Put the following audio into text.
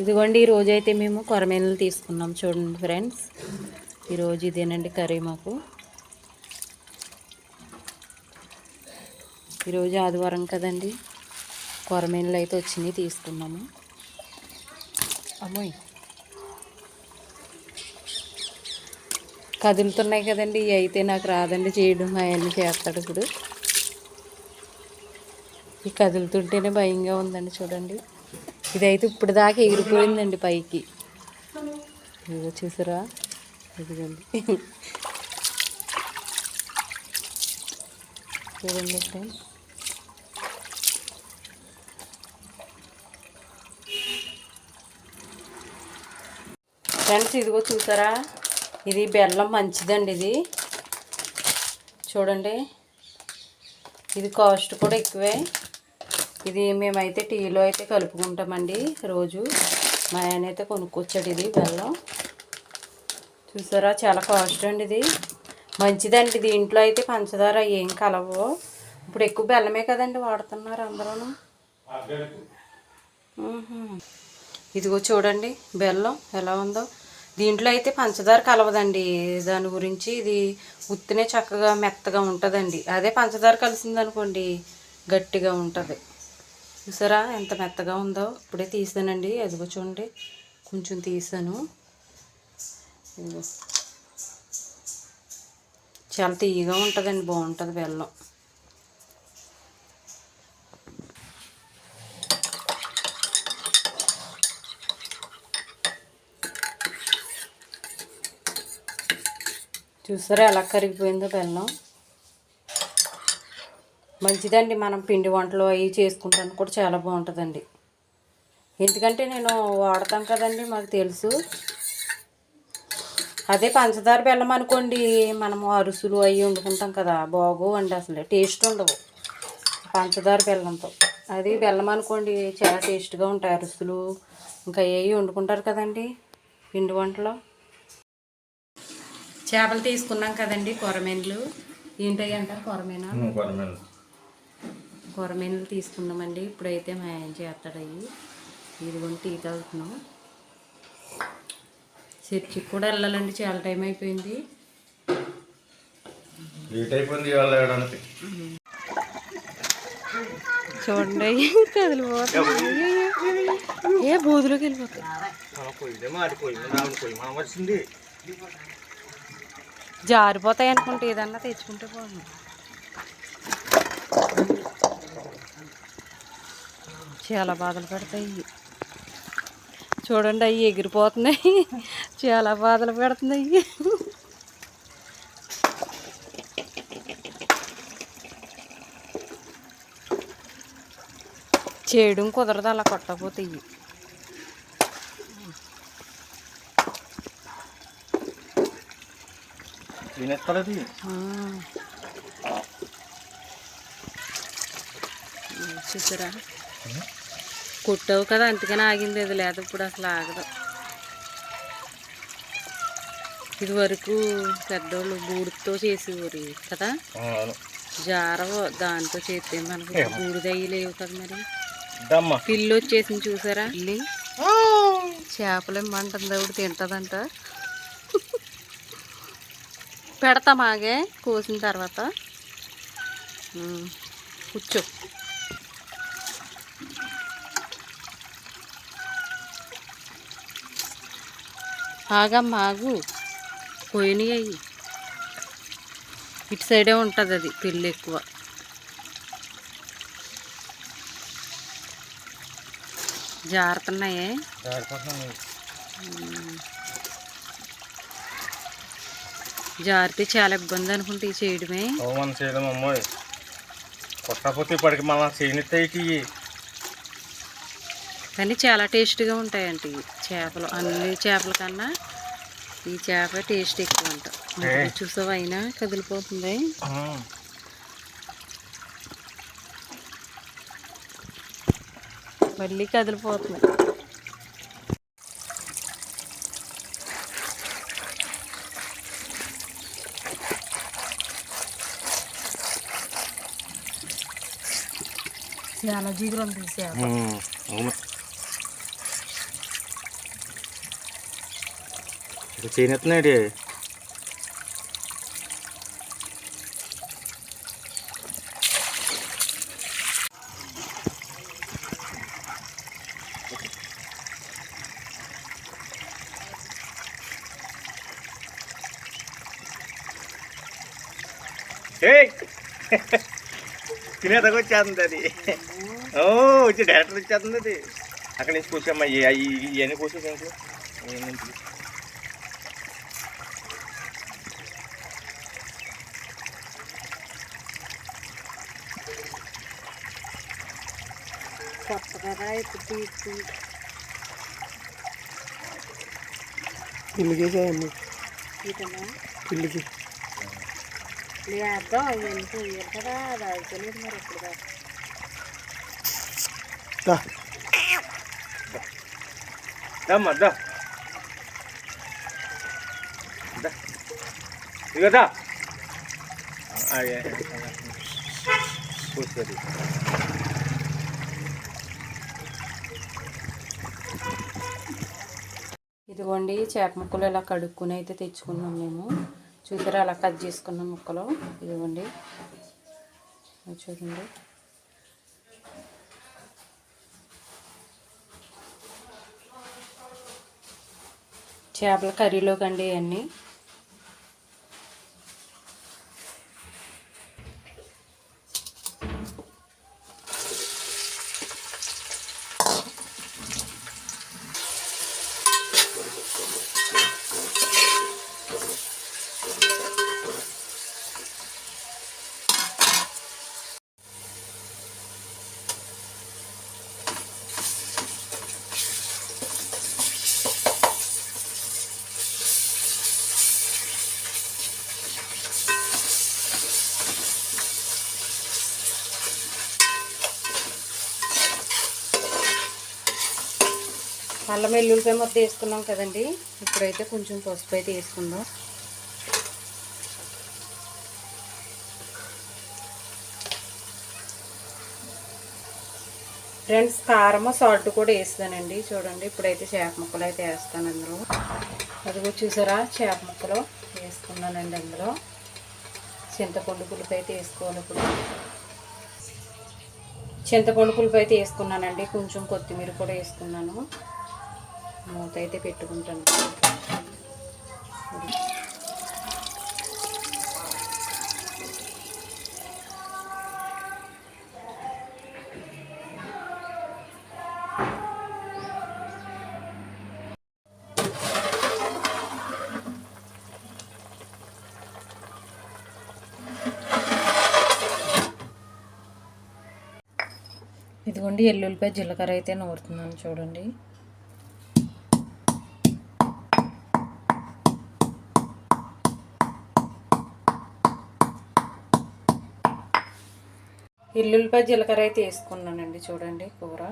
ఇదిగోండి ఈరోజు అయితే మేము కొరమేనలు తీసుకున్నాం చూడండి ఫ్రెండ్స్. ఈరోజు ఇదేనండి కర్రీ మాకు. ఈరోజు ఆదివారం కదండి కొరమేనలు అయితే వచ్చినాయి తీసుకున్నాము. అమ్మోయ్. కదులుతున్నాయి కదండి ఇవి అయితే నాకు రాదండి చేయడం అవన్నీ చేస్తాడు ఇప్పుడు. ఈ కదులుతుంటేనే భయంగా ఉందండి చూడండి. ఇదైతే ఇప్పుడు దాకా ఎగిరిపోయిందండి పైకి. ఇదిగో చూసారా? ఇదిగోండి. చూడండి ఫ్రెండ్స్. ఫ్రెండ్స్ ఇదిగో చూసారా? ఇది బెల్లం మంచిదండి ఇది. చూడండి. ఇది కాస్ట్ కూడా ఎక్కువే. ఇది మేమైతే టీలో అయితే కలుపుకుంటామండి రోజు. మా ఆయన అయితే కొనుక్కొచ్చాడు ఇది బెల్లం. చూసారా చాలా కాస్ట్ అండి ఇది. మంచిదండి దీంట్లో అయితే పంచదార ఏం కలవు. ఇప్పుడు ఎక్కువ బెల్లమే కదండి వాడుతున్నారు అందరూ ఇదిగో చూడండి బెల్లం ఎలా ఉందో. దీంట్లో అయితే పంచదార కలవదండి. దాని గురించి ఇది ఉత్తినే చక్కగా మెత్తగా ఉంటుందండి. అదే పంచదార కలిసిందనుకోండి గట్టిగా ఉంటుంది. చూసారా ఎంత మెత్తగా ఉందో? ఇప్పుడే తీసానండి. అదిగో చూడండి. కొంచెం తీసాను. చాలా తీయగా ఉంటుందండి. బాగుంటుంది బెల్లం. చూసారా ఎలా కరిగిపోయిందో బెల్లం? మంచిదండి మనం పిండి వంటలు అవి చేసుకుంటానికి కూడా చాలా బాగుంటుందండి. ఎందుకంటే నేను వాడతాం కదండి మాకు తెలుసు. అదే పంచదార బెల్లం అనుకోండి మనము అరుసులు అవి వండుకుంటాం కదా బాగోవు అండి అసలు టేస్ట్ ఉండవు. పంచదార బెల్లంతో. అది బెల్లం అనుకోండి చాలా టేస్ట్గా ఉంటాయి అరుసులు. ఇంకా ఏవి వండుకుంటారు కదండి పిండి వంటలో? చేపలు తీసుకున్నాం కదండి కొరమేన్లు. ఏంటంటే అంటారు కొరమేనా? కొరమేను కొరమేనలు తీసుకున్నామండి ఇప్పుడైతే మా ఆయన చేస్తాడు అవి. ఇదిగోండి టీ తాగుతున్నాం. చర్చికి కూడా వెళ్ళాలండి చాలా టైం అయిపోయింది. చూడండి కదిలిపోతాయి ఏ బూదులోకి వచ్చింది. జారిపోతాయి అనుకుంటే ఏదన్నా తెచ్చుకుంటే పోదు చాలా బాధలు పెడతాయి. చూడండి అవి ఎగిరిపోతున్నాయి. చాలా బాధలు పెడుతున్నాయి. చేయడం కుదరదు అలా కొట్టకపోతాయి. చూసారా? కొట్టావు కదా అందుకని ఆగింది అది. లేదు ఇప్పుడు అసలు ఆగదు. ఇది వరకు పెద్దోళ్ళు బూడితో చేసేవారు కదా? జార దాంతో చేస్తే మనకి బూడిదయ్యి లేవు కదా మరి? పిల్లి వచ్చేసింది చూసారా? పిల్లి? చేపలు ఇమ్మంటుంది ఆవిడ తింటదంట. పెడతా మాగే కోసిన తర్వాత. కూర్చో. ఆగమ్మా ఆగు పోయినాయి. అవి ఇటు సైడే ఉంటుంది అది పిల్లి ఎక్కువ. జారుతున్నాయే. జారితే చాలా ఇబ్బంది అనుకుంటే చేయడమే. చేయడం అమ్మాయి కొట్టకపోతే ఇప్పటికి మళ్ళీ చేయనిస్తాయి కానీ చాలా టేస్ట్గా ఉంటాయంట ఇవి. చేపలు అన్ని చేపల కన్నా ఈ చేప టేస్ట్ ఎక్కువ అంట. చూసావా అయినా కదిలిపోతుంది. మళ్ళీ కదిలిపోతుంది. చాలా జిగురు ఉంది చేప ఇది చేయనెత్తున్నాడు తినేదాకా వచ్చేస్తుంది అది ఓ వచ్చి డైరెక్టర్ వచ్చేస్తుంది అది అక్కడి నుంచి కూర్చోమ్మా ఇవన్నీ Pakarai itu Pilih saya ini. Gitu. Pilih. Lihat dong yang itu ya pakarai jadi merah. Dah. Dah mah dah. Dah. Tiga dah. Ah ya. Putus. ఇదిగోండి చేప ముక్కలు ఇలా కడుక్కుని అయితే తెచ్చుకున్నాం మేము. చూసారా అలా కట్ చేసుకున్నాం ముక్కలు. ఇదిగోండి. చూడండి. చేపల కర్రీలోకి అండి ఇవన్నీ. అల్లం వెల్లుల్లిపాయ మొత్తం వేసుకున్నాం కదండి. ఇప్పుడైతే కొంచెం పసుపు అయితే వేసుకుందాం. ఫ్రెండ్స్ కారం సాల్ట్ కూడా వేస్తానండి చూడండి ఇప్పుడైతే చేప ముక్కలు అయితే వేస్తాను అందులో. అదిగో చూసారా చేప ముక్కలు వేసుకున్నానండి అందులో. చింతపండు పులుపు అయితే వేసుకోవాలి ఇప్పుడు. చింతపండు పులుపు అయితే వేసుకున్నానండి. కొంచెం కొత్తిమీర కూడా వేసుకున్నాను. మూత అయితే పెట్టుకుంటాను. ఇదిగోండి ఎల్లుల్లిపాయ జీలకర్ర అయితే నూరుతున్నాను చూడండి. ఎల్లుల్లిపాయ జీలకర్ర అయితే వేసుకున్నానండి చూడండి కూర.